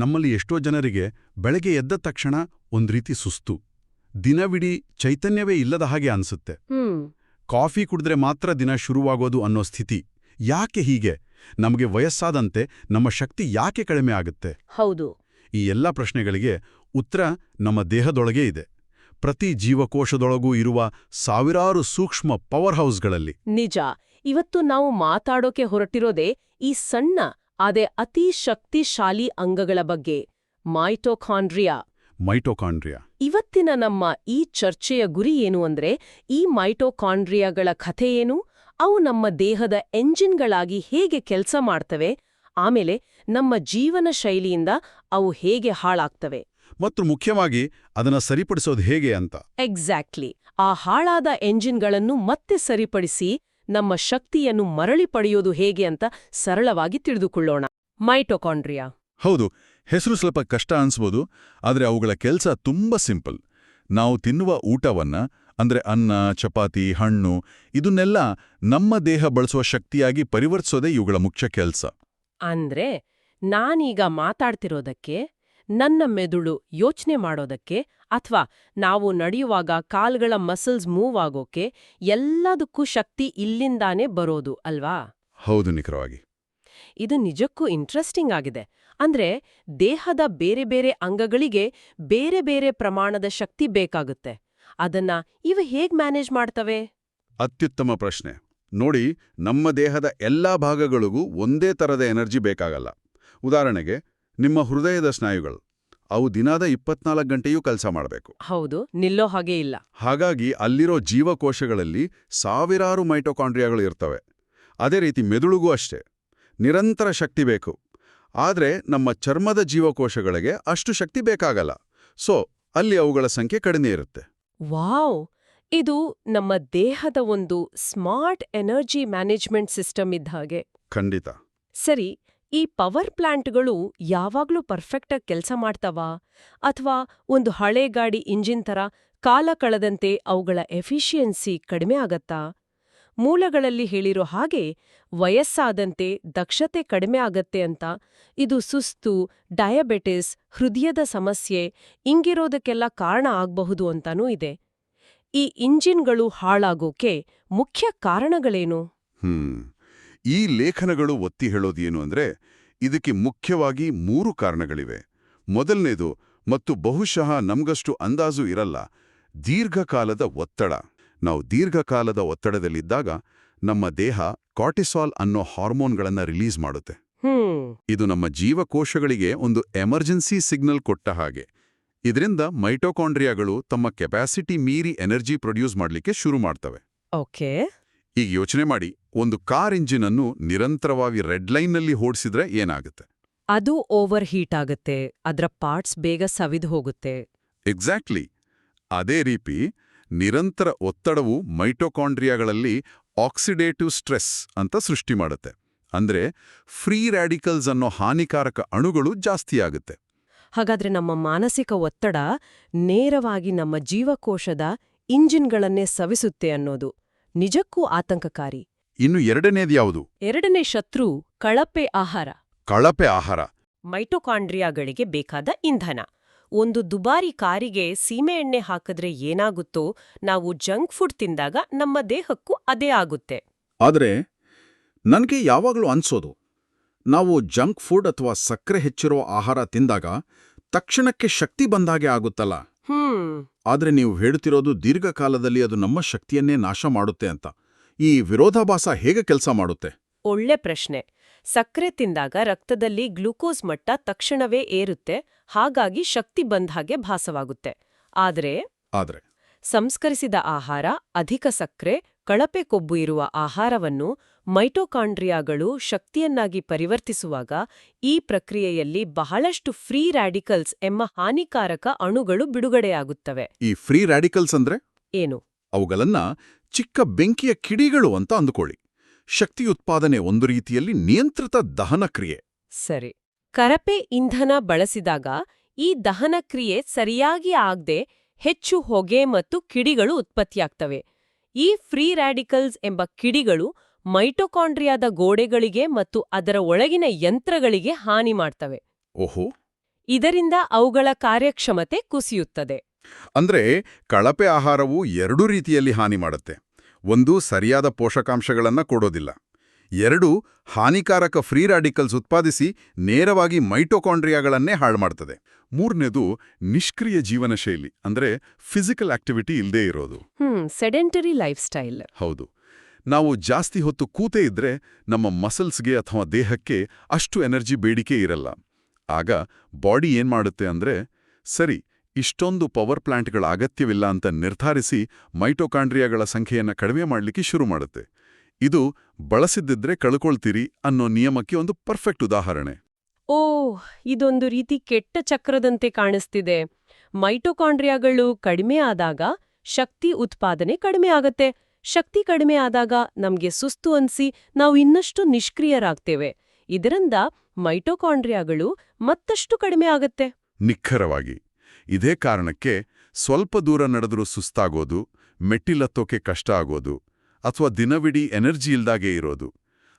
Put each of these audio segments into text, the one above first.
ನಮ್ಮಲ್ಲಿ ಎಷ್ಟೋ ಜನರಿಗೆ ಬೆಳಗ್ಗೆ ಎದ್ದ ತಕ್ಷಣ ಒಂದ್ ರೀತಿ ಸುಸ್ತು. ದಿನವಿಡೀ ಚೈತನ್ಯವೇ ಇಲ್ಲದ ಹಾಗೆ ಅನ್ಸುತ್ತೆ. ಕಾಫಿ ಕುಡಿದ್ರೆ ಮಾತ್ರ ದಿನ ಶುರುವಾಗೋದು ಅನ್ನೋ ಸ್ಥಿತಿ. ಯಾಕೆ ಹೀಗೆ? ನಮಗೆ ವಯಸ್ಸಾದಂತೆ ನಮ್ಮ ಶಕ್ತಿ ಯಾಕೆ ಕಡಿಮೆ ಆಗುತ್ತೆ? ಹೌದು. ಈ ಎಲ್ಲ ಪ್ರಶ್ನೆಗಳಿಗೆ ಉತ್ತರ ನಮ್ಮ ದೇಹದೊಳಗೇ ಇದೆ. ಪ್ರತಿ ಜೀವಕೋಶದೊಳಗೂ ಇರುವ ಸಾವಿರಾರು ಸೂಕ್ಷ್ಮ ಪವರ್ ಹೌಸ್ಗಳಲ್ಲಿ. ನಿಜ. ಇವತ್ತು ನಾವು ಮಾತಾಡೋಕೆ ಹೊರಟಿರೋದೇ ಈ ಸಣ್ಣ ಅದೇ ಅತಿ ಶಕ್ತಿಶಾಲಿ ಅಂಗಗಳ ಬಗ್ಗೆ ಮೈಟೋಕಾಂಡ್ರಿಯಾ. ಮೈಟೋಕಾಂಡ್ರಿಯಾ. ಇವತ್ತಿನ ನಮ್ಮ ಈ ಚರ್ಚೆಯ ಗುರಿ ಏನು ಅಂದ್ರೆ ಈ ಮೈಟೋಕಾಂಡ್ರಿಯಾಗಳ ಕಥೆ ಏನು ಅವು ನಮ್ಮ ದೇಹದ ಎಂಜಿನ್ಗಳಾಗಿ ಹೇಗೆ ಕೆಲಸ ಮಾಡ್ತವೆ ಆಮೇಲೆ ನಮ್ಮ ಜೀವನ ಶೈಲಿಯಿಂದ ಅವು ಹೇಗೆ ಹಾಳಾಗ್ತವೆ. ಮತ್ತು ಮುಖ್ಯವಾಗಿ ಅದನ್ನ ಸರಿಪಡಿಸೋದು ಹೇಗೆ ಅಂತ. ಎಕ್ಸಾಕ್ಟ್ಲಿ ಆ ಹಾಳಾದ ಎಂಜಿನ್ಗಳನ್ನು ಮತ್ತೆ ಸರಿಪಡಿಸಿ ನಮ್ಮ ಶಕ್ತಿಯನ್ನು ಮರಳಿ ಪಡೆಯೋದು ಹೇಗೆ ಅಂತ ಸರಳವಾಗಿ ತಿಳಿದುಕೊಳ್ಳೋಣ. ಮೈಟೊಕಾಂಡ್ರಿಯಾ. ಹೌದು ಹೆಸರು ಸ್ವಲ್ಪ ಕಷ್ಟ ಅನ್ಸ್ಬೋದು ಆದರೆ ಅವುಗಳ ಕೆಲಸ ತುಂಬ ಸಿಂಪಲ್. ನಾವು ತಿನ್ನುವ ಊಟವನ್ನ ಅಂದ್ರೆ ಅನ್ನ ಚಪಾತಿ ಹಣ್ಣು ಇದನ್ನೆಲ್ಲ ನಮ್ಮ ದೇಹ ಬಳಸುವ ಶಕ್ತಿಯಾಗಿ ಪರಿವರ್ತಿಸೋದೇ ಇವುಗಳ ಮುಖ್ಯ ಕೆಲಸ. ಅಂದ್ರೆ ನಾನೀಗ ಮಾತಾಡ್ತಿರೋದಕ್ಕೆ ನನ್ನ ಮೆದುಳು ಯೋಚನೆ ಮಾಡೋದಕ್ಕೆ ಅಥವಾ ನಾವು ನಡೆಯುವಾಗ ಕಾಲ್ಗಳ ಮಸಲ್ಸ್ ಮೂವ್ ಆಗೋಕೆ ಎಲ್ಲದಕ್ಕೂ ಶಕ್ತಿ ಇಲ್ಲಿಂದಾನೇ ಬರೋದು ಅಲ್ವಾ? ಹೌದು ನಿಖರವಾಗಿ. ಇದು ನಿಜಕ್ಕೂ ಇಂಟ್ರೆಸ್ಟಿಂಗ್ ಆಗಿದೆ. ಅಂದ್ರೆ ದೇಹದ ಬೇರೆ ಬೇರೆ ಅಂಗಗಳಿಗೆ ಬೇರೆ ಬೇರೆ ಪ್ರಮಾಣದ ಶಕ್ತಿ ಬೇಕಾಗುತ್ತೆ. ಅದನ್ನ ಇವು ಹೇಗ್ ಮ್ಯಾನೇಜ್ ಮಾಡ್ತವೆ? ಅತ್ಯುತ್ತಮ ಪ್ರಶ್ನೆ. ನೋಡಿ ನಮ್ಮ ದೇಹದ ಎಲ್ಲಾ ಭಾಗಗಳಿಗೂ ಒಂದೇ ತರದ ಎನರ್ಜಿ ಬೇಕಾಗಲ್ಲ. ಉದಾಹರಣೆಗೆ ನಿಮ್ಮ ಹೃದಯದ ಸ್ನಾಯುಗಳು ಅವು ದಿನದ ಇಪ್ಪತ್ನಾಲ್ಕು ಗಂಟೆಯೂ ಕೆಲಸ ಮಾಡಬೇಕು. ಹೌದು ನಿಲ್ಲೋ ಹಾಗೆ ಇಲ್ಲ. ಹಾಗಾಗಿ ಅಲ್ಲಿರೋ ಜೀವಕೋಶಗಳಲ್ಲಿ ಸಾವಿರಾರು ಮೈಟೋಕಾಂಡ್ರಿಯಾಗಳು ಇರ್ತವೆ. ಅದೇ ರೀತಿ ಮೆದುಳುಗೂ ಅಷ್ಟೇ. ನಿರಂತರ ಶಕ್ತಿ ಬೇಕು. ಆದರೆ ನಮ್ಮ ಚರ್ಮದ ಜೀವಕೋಶಗಳಿಗೆ ಅಷ್ಟು ಶಕ್ತಿ ಬೇಕಾಗಲ್ಲ. ಸೊ ಅಲ್ಲಿ ಅವುಗಳ ಸಂಖ್ಯೆ ಕಡಿಮೆ ಇರುತ್ತೆ. ವಾವ್! ಇದು ನಮ್ಮ ದೇಹದ ಒಂದು ಸ್ಮಾರ್ಟ್ ಎನರ್ಜಿ ಮ್ಯಾನೇಜ್ಮೆಂಟ್ ಸಿಸ್ಟಮ್ ಇದ್ದ ಹಾಗೆ. ಖಂಡಿತ. ಸರಿ ಈ ಪವರ್ ಪ್ಲಾಂಟ್ಗಳು ಯಾವಾಗ್ಲೂ ಪರ್ಫೆಕ್ಟಾಗಿ ಕೆಲಸ ಮಾಡ್ತಾವಾ? ಅಥವಾ ಒಂದು ಹಳೆ ಗಾಡಿ ಇಂಜಿನ್ ಥರ ಕಾಲ ಕಳೆದಂತೆ ಅವುಗಳ ಎಫಿಷಿಯನ್ಸಿ ಕಡಿಮೆ ಆಗತ್ತಾ? ಮೂಲಗಳಲ್ಲಿ ಹೇಳಿರೋ ಹಾಗೆ ವಯಸ್ಸಾದಂತೆ ದಕ್ಷತೆ ಕಡಿಮೆ ಆಗತ್ತೆ ಅಂತ ಇದು ಸುಸ್ತು, ಡಯಾಬೆಟಿಸ್, ಹೃದಯದ ಸಮಸ್ಯೆ ಇಂಗಿರೋದಕ್ಕೆಲ್ಲ ಕಾರಣ ಆಗ್ಬಹುದು ಅಂತಾನೂ ಇದೆ. ಈ ಇಂಜಿನ್ಗಳು ಹಾಳಾಗೋಕೆ ಮುಖ್ಯ ಕಾರಣಗಳೇನು? ಈ ಲೇಖನಗಳು ಒತ್ತಿ ಹೇಳೋದೇನು ಅಂದ್ರೆ ಇದಕ್ಕೆ ಮುಖ್ಯವಾಗಿ ಮೂರು ಕಾರಣಗಳಿವೆ. ಮೊದಲನೇದು ಮತ್ತು ಬಹುಶಃ ನಮಗಷ್ಟು ಅಂದಾಜು ಇರಲ್ಲ ದೀರ್ಘಕಾಲದ ಒತ್ತಡ. ನಾವು ದೀರ್ಘಕಾಲದ ಒತ್ತಡದಲ್ಲಿದ್ದಾಗ ನಮ್ಮ ದೇಹ ಕಾರ್ಟಿಸಾಲ್ ಅನ್ನೋ ಹಾರ್ಮೋನ್ಗಳನ್ನು ರಿಲೀಸ್ ಮಾಡುತ್ತೆ. ಇದು ನಮ್ಮ ಜೀವಕೋಶಗಳಿಗೆ ಒಂದು ಎಮರ್ಜೆನ್ಸಿ ಸಿಗ್ನಲ್ ಕೊಟ್ಟ ಹಾಗೆ. ಇದರಿಂದ ಮೈಟೋಕಾಂಡ್ರಿಯಾಗಳು ತಮ್ಮ ಕೆಪಾಸಿಟಿ ಮೀರಿ ಎನರ್ಜಿ ಪ್ರೊಡ್ಯೂಸ್ ಮಾಡಲಿಕ್ಕೆ ಶುರು ಮಾಡ್ತವೆ. ಓಕೆ. ಈಗ ಯೋಚನೆ ಮಾಡಿ ಒಂದು ಕಾರ್ ಇಂಜಿನ್ ಅನ್ನು ನಿರಂತರವಾಗಿ ರೆಡ್ ಲೈನ್ನಲ್ಲಿ ಓಡಿಸಿದ್ರೆ ಏನಾಗುತ್ತೆ? ಅದು ಓವರ್ ಹೀಟ್ ಆಗುತ್ತೆ ಅದರ ಪಾರ್ಟ್ಸ್ ಬೇಗ ಸವಿದು ಹೋಗುತ್ತೆ. ಎಕ್ಸಾಕ್ಟ್ಲಿ. ಅದೇ ರೀತಿ ನಿರಂತರ ಒತ್ತಡವು ಮೈಟೋಕಾಂಡ್ರಿಯಾಗಳಲ್ಲಿ ಆಕ್ಸಿಡೇಟಿವ್ ಸ್ಟ್ರೆಸ್ ಅಂತ ಸೃಷ್ಟಿ ಮಾಡುತ್ತೆ. ಅಂದ್ರೆ ಫ್ರೀ ರ್ಯಾಡಿಕಲ್ಸ್ ಅನ್ನೋ ಹಾನಿಕಾರಕ ಅಣುಗಳು ಜಾಸ್ತಿಯಾಗುತ್ತೆ ಹಾಗಾದ್ರೆ ನಮ್ಮ ಮಾನಸಿಕ ಒತ್ತಡ ನೇರವಾಗಿ ನಮ್ಮ ಜೀವಕೋಶದ ಇಂಜಿನ್ಗಳನ್ನೇ ಸವಿಸುತ್ತೆ ಅನ್ನೋದು. ನಿಜಕ್ಕೂ ಆತಂಕಕಾರಿ. ಇನ್ನು ಎರಡನೇದು ಯಾವುದು? ಎರಡನೇ ಶತ್ರು ಕಳಪೆ ಆಹಾರ. ಕಳಪೆ ಆಹಾರ. ಮೈಟೊಕಾಂಡ್ರಿಯಾಗಳಿಗೆ ಬೇಕಾದ ಇಂಧನ. ಒಂದು ದುಬಾರಿ ಕಾರಿಗೆ ಸೀಮೆಎಣ್ಣೆ ಹಾಕಿದ್ರೆ ಏನಾಗುತ್ತೋ ನಾವು ಜಂಕ್ ಫುಡ್ ತಿಂದಾಗ ನಮ್ಮ ದೇಹಕ್ಕೂ ಅದೇ ಆಗುತ್ತೆ. ಆದರೆ ನನಗೆ ಯಾವಾಗಲೂ ಅನ್ಸೋದು ನಾವು ಜಂಕ್ ಫುಡ್ ಅಥವಾ ಸಕ್ಕರೆ ಹೆಚ್ಚಿರೋ ಆಹಾರ ತಿಂದಾಗ ತಕ್ಷಣಕ್ಕೆ ಶಕ್ತಿ ಬಂದಾಗೆ ಆಗುತ್ತಲ್ಲ. ಆದರೆ ನೀವು ಹೇಳ್ತಿರೋದು ದೀರ್ಘಕಾಲದಲ್ಲಿ ಅದು ನಮ್ಮ ಶಕ್ತಿಯನ್ನೇ ನಾಶ ಮಾಡುತ್ತೆ ಅಂತ. ಈ ವಿರೋಧಾಭಾಸ ಹೇಗೆ ಕೆಲಸ ಮಾಡುತ್ತೆ? ಒಳ್ಳೆ ಪ್ರಶ್ನೆ. ಸಕ್ಕರೆ ತಿಂದಾಗ ರಕ್ತದಲ್ಲಿ ಗ್ಲೂಕೋಸ್ ಮಟ್ಟ ತಕ್ಷಣವೇ ಏರುತ್ತೆ ಹಾಗಾಗಿ ಶಕ್ತಿ ಬಂದ ಹಾಗೆ ಭಾಸವಾಗುತ್ತೆ. ಆದರೆ ಆದರೆ? ಸಂಸ್ಕರಿಸಿದ ಆಹಾರ ಅಧಿಕ ಸಕ್ಕರೆ ಕಳಪೆ ಕೊಬ್ಬು ಇರುವ ಆಹಾರವನ್ನು ಮೈಟೋಕಾಂಡ್ರಿಯಾಗಳು ಶಕ್ತಿಯನ್ನಾಗಿ ಪರಿವರ್ತಿಸುವಾಗ ಈ ಪ್ರಕ್ರಿಯೆಯಲ್ಲಿ ಬಹಳಷ್ಟು ಫ್ರೀ ರಾಡಿಕಲ್ಸ್ ಎಂಬ ಹಾನಿಕಾರಕ ಅಣುಗಳು ಬಿಡುಗಡೆಯಾಗುತ್ತವೆ. ಈ ಫ್ರೀ ರಾಡಿಕಲ್ಸ್ ಅಂದ್ರೆ? ಏನು? ಅವುಗಳನ್ನ ಚಿಕ್ಕ ಬೆಂಕಿಯ ಕಿಡಿಗಳು ಅಂತ ಅಂದುಕೊಳ್ಳಿ. ಶಕ್ತಿ ಉತ್ಪಾದನೆ ಒಂದು ರೀತಿಯಲ್ಲಿ ನಿಯಂತ್ರಿತ ದಹನ ಕ್ರಿಯೆ. ಸರಿ. ಕರಪೆ ಇಂಧನ ಬಳಸಿದಾಗ ಈ ದಹನ ಕ್ರಿಯೆ ಸರಿಯಾಗಿ ಆಗದೆ ಹೆಚ್ಚು ಹೊಗೆ ಮತ್ತು ಕಿಡಿಗಳು ಉತ್ಪತ್ತಿಯಾಗ್ತವೆ. ಈ ಫ್ರೀ ರ್ಯಾಡಿಕಲ್ಸ್ ಎಂಬ ಕಿಡಿಗಳು ಮೈಟೊಕಾಂಡ್ರಿಯಾದ ಗೋಡೆಗಳಿಗೆ ಮತ್ತು ಅದರ ಒಳಗಿನ ಯಂತ್ರಗಳಿಗೆ ಹಾನಿ ಮಾಡ್ತವೆ. ಓಹೋ. ಇದರಿಂದ ಅವುಗಳ ಕಾರ್ಯಕ್ಷಮತೆ ಕುಸಿಯುತ್ತದೆ. ಅಂದ್ರೆ ಕಳಪೆ ಆಹಾರವು ಎರಡು ರೀತಿಯಲ್ಲಿ ಹಾನಿ ಮಾಡುತ್ತೆ. ಒಂದು ಸರಿಯಾದ ಪೋಷಕಾಂಶಗಳನ್ನ ಕೊಡೋದಿಲ್ಲ. ಎರಡು ಹಾನಿಕಾರಕ ಫ್ರೀ ರಾಡಿಕಲ್ಸ್ ಉತ್ಪಾದಿಸಿ ನೇರವಾಗಿ ಮೈಟೊಕಾಂಡ್ರಿಯಾಗಳನ್ನೇ ಹಾಳು ಮಾಡ್ತದೆ ಮೂರನೇದು ನಿಷ್ಕ್ರಿಯ ಜೀವನ ಶೈಲಿ ಅಂದ್ರೆ ಫಿಸಿಕಲ್ ಆಕ್ಟಿವಿಟಿ ಇಲ್ಲದೇ ಇರೋದು. ಹ್ಮ್ ಸೆಡೆಂಟರಿ ಲೈಫ್ ಸ್ಟೈಲ್ ಹೌದು. ನಾವು ಜಾಸ್ತಿ ಹೊತ್ತು ಕೂತೇ ಇದ್ರೆ ನಮ್ಮ ಮಸಲ್ಸ್ಗೆ ಅಥವಾ ದೇಹಕ್ಕೆ ಅಷ್ಟು ಎನರ್ಜಿ ಬೇಡಿಕೆ ಇರಲ್ಲ. ಆಗ ಬಾಡಿ ಏನ್ ಮಾಡುತ್ತೆ ಅಂದ್ರೆ ಸರಿ ಇಷ್ಟೊಂದು ಪವರ್ ಪ್ಲಾಂಟ್ಗಳ ಅಗತ್ಯವಿಲ್ಲ ಅಂತ ನಿರ್ಧರಿಸಿ ಮೈಟೊಕಾಂಡ್ರಿಯಾಗಳ ಸಂಖ್ಯೆಯನ್ನು ಕಡಿಮೆ ಮಾಡಲಿಕ್ಕೆ ಶುರು ಮಾಡುತ್ತೆ. ಇದು ಬಳಸಿದ್ದಿದ್ರೆ ಕಳ್ಕೊಳ್ತೀರಿ ಅನ್ನೋ ನಿಯಮಕ್ಕೆ ಒಂದು ಪರ್ಫೆಕ್ಟ್ ಉದಾಹರಣೆ. ಓ ಇದೊಂದು ರೀತಿ ಕೆಟ್ಟ ಚಕ್ರದಂತೆ ಕಾಣಿಸ್ತಿದೆ. ಮೈಟೊಕಾಂಡ್ರಿಯಾಗಳು ಕಡಿಮೆ ಆದಾಗ ಶಕ್ತಿ ಉತ್ಪಾದನೆ ಕಡಿಮೆ ಆಗತ್ತೆ. ಶಕ್ತಿ ಕಡಿಮೆ ಆದಾಗ ನಮ್ಗೆ ಸುಸ್ತು ಅನ್ಸಿ ನಾವು ಇನ್ನಷ್ಟು ನಿಷ್ಕ್ರಿಯರಾಗ್ತೇವೆ. ಇದರಿಂದ ಮೈಟೊಕಾಂಡ್ರಿಯಾಗಳು ಮತ್ತಷ್ಟು ಕಡಿಮೆ ಆಗತ್ತೆ. ನಿಖರವಾಗಿ. ಇದೇ ಕಾರಣಕ್ಕೆ ಸ್ವಲ್ಪ ದೂರ ನಡೆದರೂ ಸುಸ್ತಾಗೋದು ಮೆಟ್ಟಿಲತ್ತೋಕೆ ಕಷ್ಟ ಆಗೋದು ಅಥವಾ ದಿನವಿಡೀ ಎನರ್ಜಿ ಇಲ್ದಾಗೆ ಇರೋದು.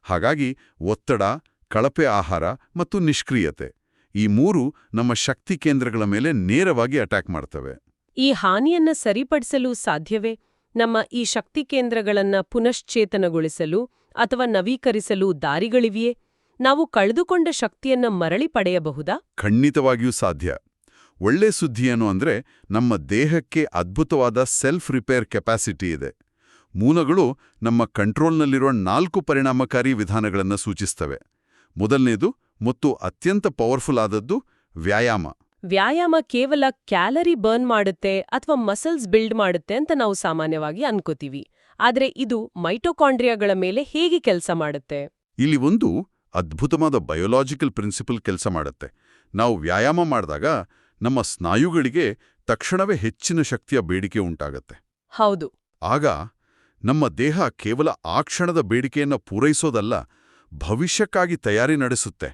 ಹಾಗಾಗಿ ಒತ್ತಡ ಕಳಪೆ ಆಹಾರ ಮತ್ತು ನಿಷ್ಕ್ರಿಯತೆ ಈ ಮೂರು ನಮ್ಮ ಶಕ್ತಿ ಕೇಂದ್ರಗಳ ಮೇಲೆ ನೇರವಾಗಿ ಅಟ್ಯಾಕ್ ಮಾಡ್ತವೆ. ಈ ಹಾನಿಯನ್ನ ಸರಿಪಡಿಸಲು ಸಾಧ್ಯವೇ? ನಮ್ಮ ಈ ಶಕ್ತಿ ಕೇಂದ್ರಗಳನ್ನ ಪುನಶ್ಚೇತನಗೊಳಿಸಲು ಅಥವಾ ನವೀಕರಿಸಲು ದಾರಿಗಳಿವೆಯೇ? ನಾವು ಕಳೆದುಕೊಂಡ ಶಕ್ತಿಯನ್ನ ಮರಳಿ ಪಡೆಯಬಹುದಾ? ಖಂಡಿತವಾಗಿಯೂ ಸಾಧ್ಯ. ಒಳ್ಳೆ ಸುದ್ದಿಯೇನು ಅಂದ್ರೆ ನಮ್ಮ ದೇಹಕ್ಕೆ ಅದ್ಭುತವಾದ ಸೆಲ್ಫ್ ರಿಪೇರ್ ಕೆಪಾಸಿಟಿ ಇದೆ. ಮೂಲಗಳು ನಮ್ಮ ಕಂಟ್ರೋಲ್ನಲ್ಲಿರುವ ನಾಲ್ಕು ಪರಿಣಾಮಕಾರಿ ವಿಧಾನಗಳನ್ನು ಸೂಚಿಸ್ತವೆ. ಮೊದಲನೇದು ಮತ್ತು ಅತ್ಯಂತ ಪವರ್ಫುಲ್ ಆದದ್ದು ವ್ಯಾಯಾಮ. ವ್ಯಾಯಾಮ ಕೇವಲ ಕ್ಯಾಲರಿ ಬರ್ನ್ ಮಾಡುತ್ತೆ ಅಥವಾ ಮಸಲ್ಸ್ ಬಿಲ್ಡ್ ಮಾಡುತ್ತೆ ಅಂತ ನಾವು ಸಾಮಾನ್ಯವಾಗಿ ಅನ್ಕೋತೀವಿ. ಆದರೆ ಇದು ಮೈಟೋಕಾಂಡ್ರಿಯಾಗಳ ಮೇಲೆ ಹೇಗೆ ಕೆಲಸ ಮಾಡುತ್ತೆ? ಇಲ್ಲಿ ಒಂದು ಅದ್ಭುತವಾದ ಬಯೋಲಾಜಿಕಲ್ ಪ್ರಿನ್ಸಿಪಲ್ ಕೆಲಸ ಮಾಡುತ್ತೆ. ನಾವು ವ್ಯಾಯಾಮ ಮಾಡಿದಾಗ ನಮ್ಮ ಸ್ನಾಯುಗಳಿಗೆ ತಕ್ಷಣವೇ ಹೆಚ್ಚಿನ ಶಕ್ತಿಯ ಬೇಡಿಕೆ ಉಂಟಾಗತ್ತೆ. ಹೌದು. ಆಗ ನಮ್ಮ ದೇಹ ಕೇವಲ ಆ ಕ್ಷಣದ ಬೇಡಿಕೆಯನ್ನು ಪೂರೈಸೋದಲ್ಲ ಭವಿಷ್ಯಕ್ಕಾಗಿ ತಯಾರಿ ನಡೆಸುತ್ತೆ.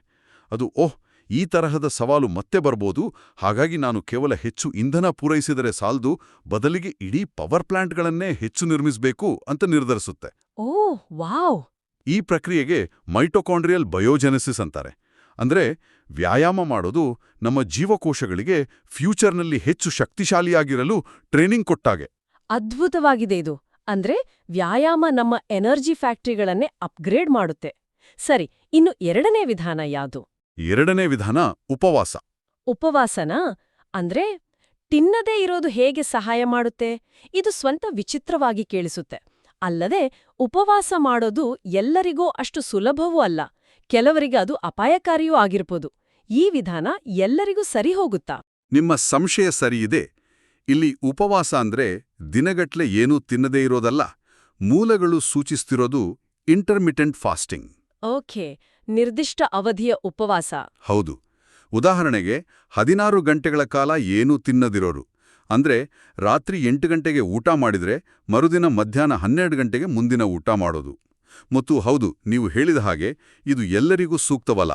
ಅದು ಓಹ್ ಈ ತರಹದ ಸವಾಲು ಮತ್ತೆ ಬರ್ಬೋದು. ಹಾಗಾಗಿ ನಾನು ಕೇವಲ ಹೆಚ್ಚು ಇಂಧನ ಪೂರೈಸಿದರೆ ಸಾಲದು ಬದಲಿಗೆ ಇಡೀ ಪವರ್ ಪ್ಲಾಂಟ್ಗಳನ್ನೇ ಹೆಚ್ಚು ನಿರ್ಮಿಸಬೇಕು ಅಂತ ನಿರ್ಧರಿಸುತ್ತೆ. Oh wow! ಈ ಪ್ರಕ್ರಿಯೆಗೆ ಮೈಟೊಕಾಂಡ್ರಿಯಲ್ ಬಯೋಜೆನೆಸಿಸ್ ಅಂತಾರೆ. ಅಂದ್ರೆ ವ್ಯಾಯಾಮ ಮಾಡೋದು ನಮ್ಮ ಜೀವಕೋಶಗಳಿಗೆ ಫ್ಯೂಚರ್ನಲ್ಲಿ ಹೆಚ್ಚು ಶಕ್ತಿಶಾಲಿಯಾಗಿರಲು ಟ್ರೈನಿಂಗ್ ಕೊಟ್ಟಾಗೆ. ಅದ್ಭುತವಾಗಿದೆ ಇದು. ಅಂದ್ರೆ ವ್ಯಾಯಾಮ ನಮ್ಮ ಎನರ್ಜಿ ಫ್ಯಾಕ್ಟರಿಗಳನ್ನೇ ಅಪ್ಗ್ರೇಡ್ ಮಾಡುತ್ತೆ. ಸರಿ ಇನ್ನು ಎರಡನೇ ವಿಧಾನ ಯಾವುದು? ಎರಡನೇ ವಿಧಾನ ಉಪವಾಸ. ಉಪವಾಸನ? ಅಂದ್ರೆ ತಿನ್ನದೇ ಇರೋದು ಹೇಗೆ ಸಹಾಯ ಮಾಡುತ್ತೆ? ಇದು ಸ್ವಂತ ವಿಚಿತ್ರವಾಗಿ ಕೇಳಿಸುತ್ತೆ. ಅಲ್ಲದೆ ಉಪವಾಸ ಮಾಡೋದು ಎಲ್ಲರಿಗೂ ಅಷ್ಟು ಸುಲಭವೂ ಅಲ್ಲ. ಕೆಲವರಿಗೆ ಅದು ಅಪಾಯಕಾರಿಯೂ ಆಗಿರ್ಬೋದು. ಈ ವಿಧಾನ ಎಲ್ಲರಿಗೂ ಸರಿ ಹೋಗುತ್ತಾ? ನಿಮ್ಮ ಸಂಶಯ ಸರಿಯಿದೆ ಇಲ್ಲಿ ಉಪವಾಸ ಅಂದ್ರೆ ದಿನಗಟ್ಲೆ ಏನೂ ತಿನ್ನದೇ ಇರೋದಲ್ಲ ಮೂಲಗಳು ಸೂಚಿಸ್ತಿರೋದು ಇಂಟರ್ಮಿಟೆಂಟ್ ಫಾಸ್ಟಿಂಗ್ ಓಕೆ ನಿರ್ದಿಷ್ಟ ಅವಧಿಯ ಉಪವಾಸ. ಹೌದು. ಉದಾಹರಣೆಗೆ ಹದಿನಾರು ಗಂಟೆಗಳ ಕಾಲ ಏನೂ ತಿನ್ನದಿರೋರು. ಅಂದ್ರೆ ರಾತ್ರಿ ಎಂಟು ಗಂಟೆಗೆ ಊಟ ಮಾಡಿದ್ರೆ ಮರುದಿನ ಮಧ್ಯಾಹ್ನ ಹನ್ನೆರಡು ಗಂಟೆಗೆ ಮುಂದಿನ ಊಟ ಮಾಡೋದು. ಮತ್ತು ಹೌದು ನೀವು ಹೇಳಿದ ಹಾಗೆ ಇದು ಎಲ್ಲರಿಗೂ ಸೂಕ್ತವಲ್ಲ.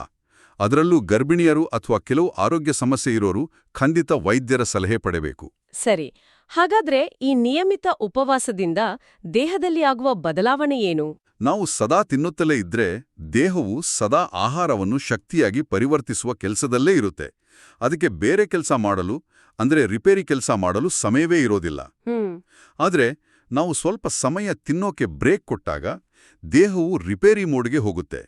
ಅದರಲ್ಲೂ ಗರ್ಭಿಣಿಯರು ಅಥವಾ ಕೆಲವು ಆರೋಗ್ಯ ಸಮಸ್ಯೆ ಇರೋರು ಖಂಡಿತ ವೈದ್ಯರ ಸಲಹೆ ಪಡೆಬೇಕು. ಸರಿ ಹಾಗಾದ್ರೆ ಈ ನಿಯಮಿತ ಉಪವಾಸದಿಂದ ದೇಹದಲ್ಲಿ ಆಗುವ ಬದಲಾವಣೆ ಏನು? ನಾವು ಸದಾ ತಿನ್ನುತ್ತಲೇ ಇದ್ರೆ ದೇಹವು ಸದಾ ಆಹಾರವನ್ನು ಶಕ್ತಿಯಾಗಿ ಪರಿವರ್ತಿಸುವ ಕೆಲಸದಲ್ಲೇ ಇರುತ್ತೆ. ಅದಕ್ಕೆ ಬೇರೆ ಕೆಲಸ ಮಾಡಲು ಅಂದ್ರೆ ರಿಪೇರಿ ಕೆಲಸ ಮಾಡಲು ಸಮಯವೇ ಇರೋದಿಲ್ಲ. ಆದರೆ ಆದ್ರೆ ನಾವು ಸ್ವಲ್ಪ ಸಮಯ ತಿನ್ನೋಕೆ ಬ್ರೇಕ್ ಕೊಟ್ಟಾಗ ದೇಹವು ರಿಪೇರಿ ಮೋಡ್ಗೆ ಹೋಗುತ್ತೆ.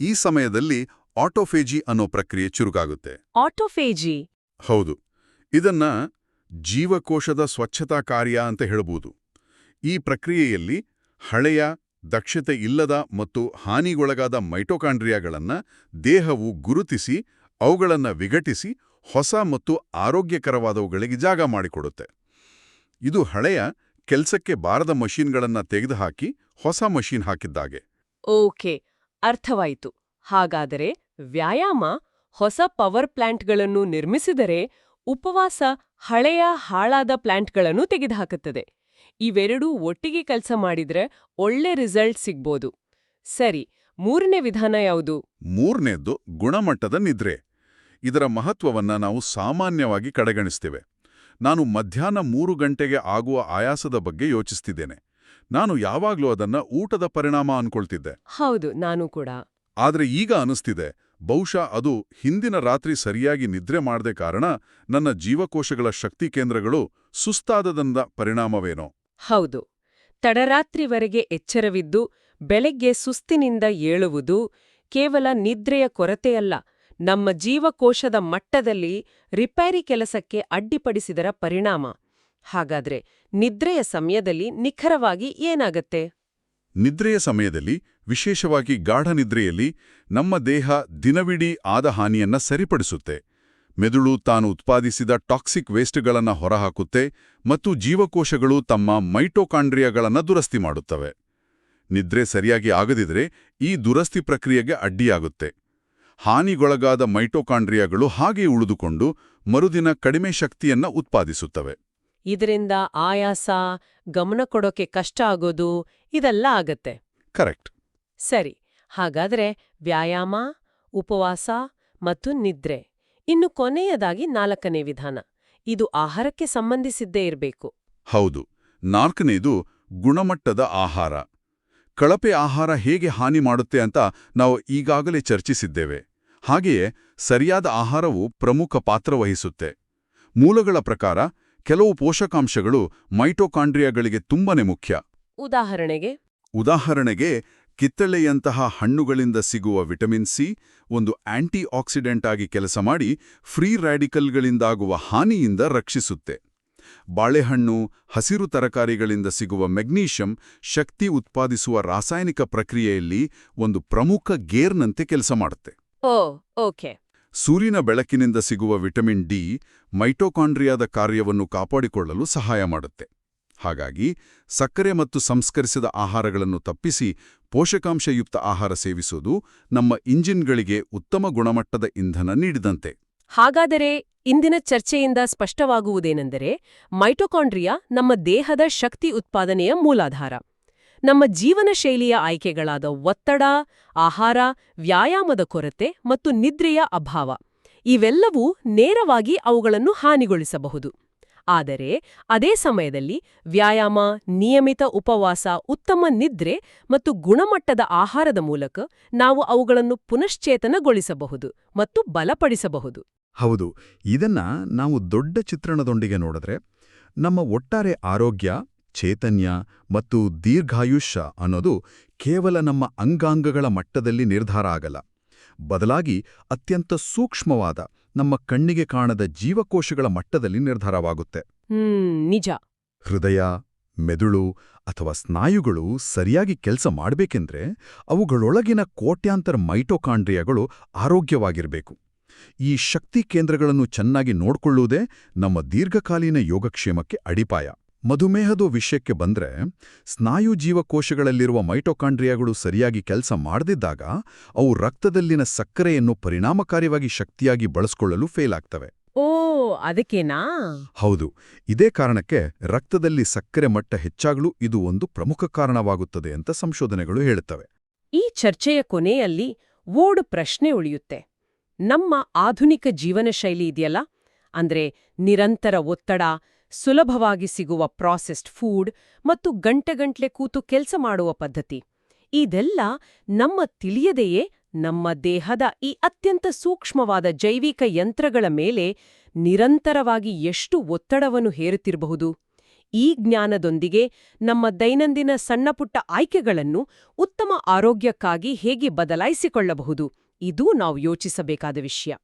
ಈ ಸಮಯದಲ್ಲಿ ಆಟೋಫೇಜಿ ಅನ್ನೋ ಪ್ರಕ್ರಿಯೆ ಚುರುಕಾಗುತ್ತೆ. ಆಟೋಫೇಜಿ? ಹೌದು. ಇದನ್ನ ಜೀವಕೋಶದ ಸ್ವಚ್ಛತಾ ಕಾರ್ಯ ಅಂತ ಹೇಳಬಹುದು ಈ ಪ್ರಕ್ರಿಯೆಯಲ್ಲಿ ಹಳೆಯ, ದಕ್ಷತೆ ಇಲ್ಲದ ಮತ್ತು ಹಾನಿಗೊಳಗಾದ ಮೈಟೋಕಾಂಡ್ರಿಯಾಗಳನ್ನು ದೇಹವು ಗುರುತಿಸಿ, ಅವುಗಳನ್ನು ವಿಘಟಿಸಿ, ಹೊಸ ಮತ್ತು ಆರೋಗ್ಯಕರವಾದವುಗಳಿಗೆ ಜಾಗ ಮಾಡಿಕೊಡುತ್ತೆ. ಇದು ಹಳೆಯ, ಕೆಲ್ಸಕ್ಕೆ ಬಾರದ ಮಷೀನ್ಗಳನ್ನು ತೆಗೆದುಹಾಕಿ ಹೊಸ ಮಷೀನ್ ಹಾಕಿದ್ದಾಗೆ. ಓಕೆ, ಅರ್ಥವಾಯಿತು. ಹಾಗಾದರೆ ವ್ಯಾಯಾಮ, ಹೊಸ ಪವರ್ ಪ್ಲಾಂಟ್ಗಳನ್ನು ನಿರ್ಮಿಸಿದರೆ ಉಪವಾಸ ಹಳೆಯ ಹಾಳಾದ ಪ್ಲಾಂಟ್ಗಳನ್ನು ತೆಗೆದುಹಾಕುತ್ತದೆ. ಇವೆರಡೂ ಒಟ್ಟಿಗೆ ಕೆಲಸ ಮಾಡಿದ್ರೆ ಒಳ್ಳೆ ರಿಸಲ್ಟ್ ಸಿಗ್ಬೋದು. ಸರಿ ಮೂರನೇ ವಿಧಾನ ಯಾವುದು? ಮೂರನೇದ್ದು ಗುಣಮಟ್ಟದ ನಿದ್ರೆ. ಇದರ ಮಹತ್ವವನ್ನ ನಾವು ಸಾಮಾನ್ಯವಾಗಿ ಕಡೆಗಣಿಸ್ತೇವೆ. ನಾನು ಮಧ್ಯಾಹ್ನ ಮೂರು ಗಂಟೆಗೆ ಆಗುವ ಆಯಾಸದ ಬಗ್ಗೆ ಯೋಚಿಸ್ತಿದ್ದೇನೆ. ನಾನು ಯಾವಾಗ್ಲೂ ಅದನ್ನ ಊಟದ ಪರಿಣಾಮ ಅನ್ಕೊಳ್ತಿದ್ದೆ. ಹೌದು ನಾನು ಕೂಡ. ಆದ್ರೆ ಈಗ ಅನಿಸ್ತಿದೆ ಬಹುಶಃ ಅದು ಹಿಂದಿನ ರಾತ್ರಿ ಸರಿಯಾಗಿ ನಿದ್ರೆ ಮಾಡದೆ ಕಾರಣ ನನ್ನ ಜೀವಕೋಶಗಳ ಶಕ್ತಿ ಕೇಂದ್ರಗಳು ಸುಸ್ತಾದದಂದ ಪರಿಣಾಮವೇನೋ. ಹೌದು. ತಡರಾತ್ರಿವರೆಗೆ ಎಚ್ಚರವಿದ್ದು, ಬೆಳಗ್ಗೆ ಸುಸ್ತಿನಿಂದ ಏಳುವುದು ಕೇವಲ ನಿದ್ರೆಯ ಕೊರತೆಯಲ್ಲ, ನಮ್ಮ ಜೀವಕೋಶದ ಮಟ್ಟದಲ್ಲಿ ರಿಪೇರಿ ಕೆಲಸಕ್ಕೆ ಅಡ್ಡಿಪಡಿಸಿದರ ಪರಿಣಾಮ. ಹಾಗಾದ್ರೆ ನಿದ್ರೆಯ ಸಮಯದಲ್ಲಿ ನಿಖರವಾಗಿ ಏನಾಗತ್ತೆ? ನಿದ್ರೆಯ ಸಮಯದಲ್ಲಿ, ವಿಶೇಷವಾಗಿ ಗಾಢ ನಿದ್ರೆಯಲ್ಲಿ, ನಮ್ಮ ದೇಹ ದಿನವಿಡೀ ಆದ ಹಾನಿಯನ್ನ ಸರಿಪಡಿಸುತ್ತೆ. ಮೆದುಳು ತಾನು ಉತ್ಪಾದಿಸಿದ ಟಾಕ್ಸಿಕ್ ವೇಸ್ಟ್ಗಳನ್ನು ಹೊರಹಾಕುತ್ತೆ ಮತ್ತು ಜೀವಕೋಶಗಳು ತಮ್ಮ ಮೈಟೋಕಾಂಡ್ರಿಯಾಗಳನ್ನ ದುರಸ್ತಿ ಮಾಡುತ್ತವೆ. ನಿದ್ರೆ ಸರಿಯಾಗಿ ಆಗದಿದ್ರೆ ಈ ದುರಸ್ತಿ ಪ್ರಕ್ರಿಯೆಗೆ ಅಡ್ಡಿಯಾಗುತ್ತೆ. ಹಾನಿಗೊಳಗಾದ ಮೈಟೋಕಾಂಡ್ರಿಯಾಗಳು ಹಾಗೆ ಉಳಿದುಕೊಂಡು ಮರುದಿನ ಕಡಿಮೆ ಶಕ್ತಿಯನ್ನ ಉತ್ಪಾದಿಸುತ್ತವೆ. ಇದರಿಂದ ಆಯಾಸ ಗಮನ ಕೊಡೋಕೆ ಕಷ್ಟ ಆಗೋದು ಇದೆಲ್ಲ ಆಗತ್ತೆ. ಕರೆಕ್ಟ್. ಸರಿ ಹಾಗಾದ್ರೆ ವ್ಯಾಯಾಮ ಉಪವಾಸ ಮತ್ತು ನಿದ್ರೆ. ಇನ್ನು ಕೊನೆಯದಾಗಿ ನಾಲ್ಕನೇ ವಿಧಾನ. ಇದು ಆಹಾರಕ್ಕೆ ಸಂಬಂಧಿಸಿದ್ದೇ ಇರಬೇಕು. ಹೌದು. ನಾಲ್ಕನೇದು ಗುಣಮಟ್ಟದ ಆಹಾರ. ಕಳಪೆ ಆಹಾರ ಹೇಗೆ ಹಾನಿ ಮಾಡುತ್ತೆ ಅಂತ ನಾವು ಈಗಾಗಲೇ ಚರ್ಚಿಸಿದ್ದೇವೆ. ಹಾಗೆಯೇ ಸರಿಯಾದ ಆಹಾರವು ಪ್ರಮುಖ ಪಾತ್ರ ವಹಿಸುತ್ತೆ. ಮೂಲಗಳ ಪ್ರಕಾರ ಕೆಲವು ಪೋಷಕಾಂಶಗಳು ಮೈಟೋಕಾಂಡ್ರಿಯಾಗಳಿಗೆ ತುಂಬನೇ ಮುಖ್ಯ. ಉದಾಹರಣೆಗೆ? ಉದಾಹರಣೆಗೆ ಕಿತ್ತಳೆಯಂತಹ ಹಣ್ಣುಗಳಿಂದ ಸಿಗುವ ವಿಟಮಿನ್ ಸಿ ಒಂದು ಆಂಟಿ ಆಕ್ಸಿಡೆಂಟ್ ಆಗಿ ಕೆಲಸ ಮಾಡಿ ಫ್ರೀ ರ್ಯಾಡಿಕಲ್ಗಳಿಂದಾಗುವ ಹಾನಿಯಿಂದ ರಕ್ಷಿಸುತ್ತೆ. ಬಾಳೆಹಣ್ಣು ಹಸಿರು ತರಕಾರಿಗಳಿಂದ ಸಿಗುವ ಮೆಗ್ನೀಷಿಯಂ ಶಕ್ತಿ ಉತ್ಪಾದಿಸುವ ರಾಸಾಯನಿಕ ಪ್ರಕ್ರಿಯೆಯಲ್ಲಿ ಒಂದು ಪ್ರಮುಖ ಗೇರ್ನಂತೆ ಕೆಲಸ ಮಾಡುತ್ತೆ. Oh okay. ಸೂರ್ಯನ ಬೆಳಕಿನಿಂದ ಸಿಗುವ ವಿಟಮಿನ್ ಡಿ ಮೈಟೋಕಾಂಡ್ರಿಯಾದ ಕಾರ್ಯವನ್ನು ಕಾಪಾಡಿಕೊಳ್ಳಲು ಸಹಾಯ ಮಾಡುತ್ತೆ. ಹಾಗಾಗಿ ಸಕ್ಕರೆ ಮತ್ತು ಸಂಸ್ಕರಿಸಿದ ಆಹಾರಗಳನ್ನು ತಪ್ಪಿಸಿ ಪೋಷಕಾಂಶಯುಕ್ತ ಆಹಾರ ಸೇವಿಸುವುದು ನಮ್ಮ ಇಂಜಿನ್ಗಳಿಗೆ ಉತ್ತಮ ಗುಣಮಟ್ಟದ ಇಂಧನ ನೀಡಿದಂತೆ. ಹಾಗಾದರೆ ಇಂದಿನ ಚರ್ಚೆಯಿಂದ ಸ್ಪಷ್ಟವಾಗುವುದೇನೆಂದರೆ ಮೈಟೊಕಾಂಡ್ರಿಯಾ ನಮ್ಮ ದೇಹದ ಶಕ್ತಿ ಉತ್ಪಾದನೆಯ ಮೂಲಾಧಾರ. ನಮ್ಮ ಜೀವನ ಶೈಲಿಯ ಆಯ್ಕೆಗಳಾದ ಒತ್ತಡ, ಆಹಾರ, ವ್ಯಾಯಾಮದ ಕೊರತೆ ಮತ್ತು ನಿದ್ರೆಯ ಅಭಾವ. ಇವೆಲ್ಲವೂ ನೇರವಾಗಿ ಅವುಗಳನ್ನು ಹಾನಿಗೊಳಿಸಬಹುದು. ಆದರೆ ಅದೇ ಸಮಯದಲ್ಲಿ ವ್ಯಾಯಾಮ, ನಿಯಮಿತ ಉಪವಾಸ, ಉತ್ತಮ ನಿದ್ರೆ ಮತ್ತು ಗುಣಮಟ್ಟದ ಆಹಾರದ ಮೂಲಕ ನಾವು ಅವುಗಳನ್ನು ಪುನಶ್ಚೇತನಗೊಳಿಸಬಹುದು ಮತ್ತು ಬಲಪಡಿಸಬಹುದು. ಹೌದು, ಇದನ್ನ ನಾವು ದೊಡ್ಡ ಚಿತ್ರಣದೊಂದಿಗೆ ನೋಡಿದ್ರೆ ನಮ್ಮ ಒಟ್ಟಾರೆ ಆರೋಗ್ಯ ಚೈತನ್ಯ ಮತ್ತು ದೀರ್ಘಾಯುಷ್ಯ ಅನ್ನೋದು ಕೇವಲ ನಮ್ಮ ಅಂಗಾಂಗಗಳ ಮಟ್ಟದಲ್ಲಿ ನಿರ್ಧಾರ ಆಗಲ್ಲ. ಬದಲಾಗಿ ಅತ್ಯಂತ ಸೂಕ್ಷ್ಮವಾದ ನಮ್ಮ ಕಣ್ಣಿಗೆ ಕಾಣದ ಜೀವಕೋಶಗಳ ಮಟ್ಟದಲ್ಲಿ ನಿರ್ಧಾರವಾಗುತ್ತೆ. ನಿಜ. ಹೃದಯ ಮೆದುಳು ಅಥವಾ ಸ್ನಾಯುಗಳು ಸರಿಯಾಗಿ ಕೆಲಸ ಮಾಡಬೇಕೆಂದ್ರೆ ಅವುಗಳೊಳಗಿನ ಕೋಟ್ಯಾಂತರ ಮೈಟೋಕಾಂಡ್ರಿಯಾಗಳು ಆರೋಗ್ಯವಾಗಿರಬೇಕು. ಈ ಶಕ್ತಿ ಕೇಂದ್ರಗಳನ್ನು ಚೆನ್ನಾಗಿ ನೋಡ್ಕೊಳ್ಳುವುದೇ ನಮ್ಮ ದೀರ್ಘಕಾಲೀನ ಯೋಗಕ್ಷೇಮಕ್ಕೆ ಅಡಿಪಾಯ. ಮಧುಮೇಹದ ವಿಷಯಕ್ಕೆ ಬಂದ್ರೆ ಸ್ನಾಯು ಜೀವಕೋಶಗಳಲ್ಲಿರುವ ಮೈಟೋಕಾಂಡ್ರಿಯಾಗಳು ಸರಿಯಾಗಿ ಕೆಲಸ ಮಾಡದಿದ್ದಾಗ ಅವು ರಕ್ತದಲ್ಲಿನ ಸಕ್ಕರೆಯನ್ನು ಪರಿಣಾಮಕಾರಿಯಾಗಿ ಶಕ್ತಿಯಾಗಿ ಬಳಸ್ಕೊಳ್ಳಲು ಫೇಲ್ ಆಗ್ತವೆ. ಓ ಅದಕ್ಕೇನಾ? ಹೌದು ಇದೇ ಕಾರಣಕ್ಕೆ ರಕ್ತದಲ್ಲಿ ಸಕ್ಕರೆ ಮಟ್ಟ ಹೆಚ್ಚಾಗಲು ಇದು ಒಂದು ಪ್ರಮುಖ ಕಾರಣವಾಗುತ್ತದೆ ಅಂತ ಸಂಶೋಧನೆಗಳು ಹೇಳುತ್ತವೆ. ಈ ಚರ್ಚೆಯ ಕೊನೆಯಲ್ಲಿ ಓಡು ಪ್ರಶ್ನೆ ಉಳಿಯುತ್ತೆ. ನಮ್ಮ ಆಧುನಿಕ ಜೀವನ ಶೈಲಿ ಇದೆಯಲ್ಲ? ಅಂದ್ರೆ ನಿರಂತರ ಒತ್ತಡ ಸುಲಭವಾಗಿ ಸಿಗುವ ಪ್ರಾಸೆಸ್ಡ್ ಫುಡ್ ಮತ್ತು ಗಂಟೆಗಂಟ್ಲೆ ಕೂತು ಕೆಲಸ ಮಾಡುವ ಪದ್ಧತಿ. ಇದೆಲ್ಲ ನಮ್ಮ ತಿಳಿಯದೆಯೇ ನಮ್ಮ ದೇಹದ ಈ ಅತ್ಯಂತ ಸೂಕ್ಷ್ಮವಾದ ಜೈವಿಕ ಯಂತ್ರಗಳ ಮೇಲೆ ನಿರಂತರವಾಗಿ ಎಷ್ಟು ಒತ್ತಡವನ್ನು ಹೇರುತ್ತಿರಬಹುದು. ಈ ಜ್ಞಾನದೊಂದಿಗೆ ನಮ್ಮ ದೈನಂದಿನ ಸಣ್ಣಪುಟ್ಟ ಆಯ್ಕೆಗಳನ್ನು ಉತ್ತಮ ಆರೋಗ್ಯಕ್ಕಾಗಿ ಹೇಗೆ ಬದಲಾಯಿಸಿಕೊಳ್ಳಬಹುದು, ಇದೂ ನಾವು ಯೋಚಿಸಬೇಕಾದ ವಿಷಯ.